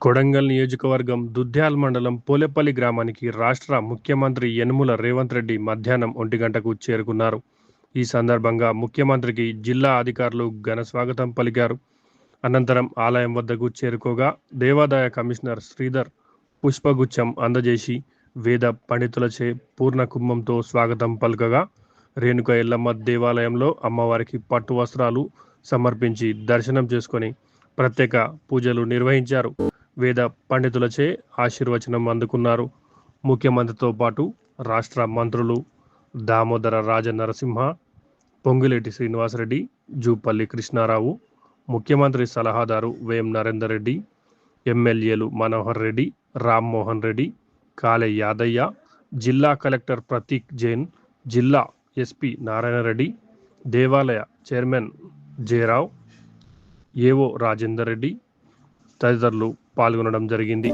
కొడంగల్ నియోజకవర్గం దుద్యాల్ మండలం పోలేపల్లి గ్రామానికి రాష్ట్ర ముఖ్యమంత్రి యనుముల రేవంత్ రెడ్డి మధ్యాహ్నం ఒంటి గంటకు చేరుకున్నారు. ఈ సందర్భంగా ముఖ్యమంత్రికి జిల్లా అధికారులు ఘన స్వాగతం పలికారు. అనంతరం ఆలయం వద్దకు చేరుకోగా దేవాదాయ కమిషనర్ శ్రీధర్ పుష్పగుచ్చం అందజేసి వేద పండితులచే పూర్ణ కుంభంతో స్వాగతం పలుకగా రేణుక ఎల్లమ్మ దేవాలయంలో అమ్మవారికి పట్టు వస్త్రాలు సమర్పించి దర్శనం చేసుకొని ప్రత్యేక పూజలు నిర్వహించారు. వేద పండితులచే ఆశీర్వచనం అందుకున్నారు. ముఖ్యమంత్రితో పాటు రాష్ట్ర మంత్రులు దామోదర రాజ నరసింహ పొంగులేటి శ్రీనివాసరెడ్డి జూపల్లి కృష్ణారావు ముఖ్యమంత్రి సలహాదారు వేం నరేందర్ రెడ్డి ఎమ్మెల్యేలు మనోహర్ రెడ్డి రామ్మోహన్ రెడ్డి కాలే యాదయ్య జిల్లా కలెక్టర్ ప్రతీక్ జైన్ జిల్లా ఎస్పీ నారాయణ రెడ్డి దేవాలయ చైర్మన్ జయరావ్ ఏవో రాజేందర్ రెడ్డి తదితరులు పాల్గొనడం జరిగింది.